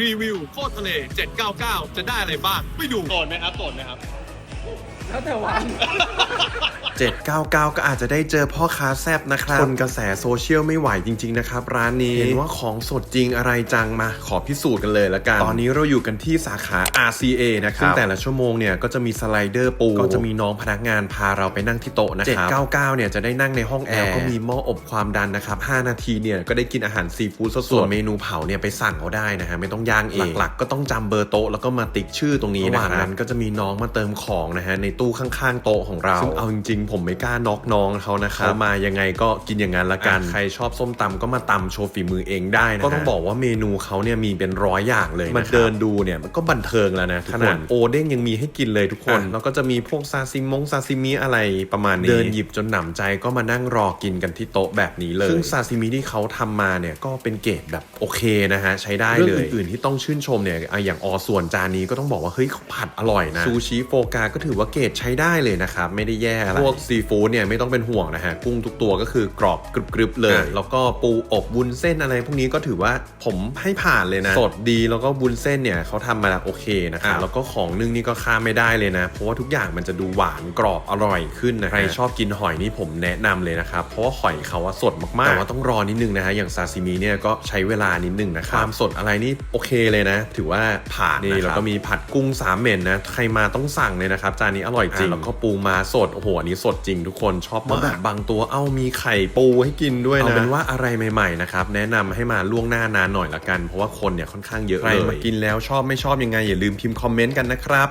รีวิวโคตรทะเล 799 จะได้อะไรบ้าง ไปดูโสดไหมครับโสดไหมครับ แล้วแต่วัน 799 ก็อาจจะได้เจอพ่อค้าแซบนะครับคนกระแสโซเชียลไม่ไหวจริง ๆ นะครับ ร้านนี้ เห็นว่าของสดจริงอะไรจังมา ขอพิสูจน์กันเลยละกัน ตอนนี้เราอยู่กันที่สาขา RCA นะครับซึ่งแต่ละชั่วโมงเนี่ยก็จะมีสไลเดอร์ปู ก็จะมีน้องพนักงานพาเราไปนั่งที่โต๊ะนะครับ799 เนี่ยจะได้นั่งในห้องแอร์ก็มีหม้ออบความดันนะครับ 5 นาทีเนี่ยก็ได้กินอาหารซีฟู้ดสดๆส่วนเมนูเผาเนี่ยไปสั่งเอาได้นะฮะไม่ต้องย่างเองหลักๆ ก็ต้องจำเบอร์โต๊ะแล้วก็มาติ๊กชื่อตรงนี้นะครับนั้นก็จะมีน้องมาเติมของนะฮะในตู้ข้างๆโต๊ะของเราซึ่งเอาจริงๆผมไม่กล้าน็อกน้องเขานะครับมายังไงก็กินอย่างนั้นละกันใครชอบส้มตำก็มาตำโชว์ฝีมือเองได้นะก็ต้องบอกว่าเมนูเขาเนี่ยมีเป็นร้อยอย่างเลยมาเดินดูเนี่ยมันก็บันเทิงแล้วนะขนาดโอเด้งยังมีให้กินเลยทุกคน แล้วก็จะมีพวกซาซิมงซาซิมิอะไรประมาณนี้เดินหยิบจนหนำใจก็มานั่งรอกินกันที่โต๊ะแบบนี้เลยซึ่งซาซิมิที่เขาทำมาเนี่ยก็เป็นเกรดแบบโอเคนะฮะใช้ได้เลยเรื่องอื่นๆที่ต้องชื่นชมเนี่ยอะอย่างอส่วนจานนี้ก็ต้องบอกว่าเฮ้ยเขาผัดอร่อยนะซูชิโฟกาก็ถือว่าเกรดใช้ได้เลยนะครับไม่ได้แย่อะไรพวกซีฟู้ดเนี่ยไม่ต้องเป็นห่วงนะฮะ กุ้งทุกตัวก็คือกรอบกรึบๆเลย แล้วก็ปูอบวุ้นเส้นอะไร พวกนี้ก็ถือว่าผมให้ผ่านเลยนะ สดดีแล้วก็วุ้นเส้นเนี่ยเขาทำมาโอเคนะครับแล้วก็ของนึ่งนี่ก็ข้ามไม่ได้เลยนะ เพราะว่าทุกอย่างมันจะดูหวานกรอบอร่อยขึ้นนะใครชอบกินหอยนี่ผมแนะนำเลยนะครับเพราะว่าหอยเขาว่าสดมากๆแต่ว่าต้องรอนิดนึงนะฮะอย่างซาซิมิเนี่ยก็ใช้เวลานิดนึงนะครับความสดอะไรนี่โอเคเลยนะ ถือว่าผ่านนี่แล้วก็มีผัดกุ้งสามเหม็นนะใครมาต้องสั่งเลยนะครับจานนี้อร่อยจริงแล้วก็ปูมาสดโอ้โหอันนี้สดจริงทุกคนชอบมากแบบบางตัวเอ้ามีไข่ปูให้กินด้วยนะเอาเป็นว่าอะไรใหม่ๆนะครับแนะนำให้มาล่วงหน้านานหน่อยละกัน เพราะว่าคนเนี่ยค่อนข้างเยอะเลยใครมากินแล้วชอบไม่ชอบยังไงอย่าลืมพิมพ์คอมเมนต์กันนะครับ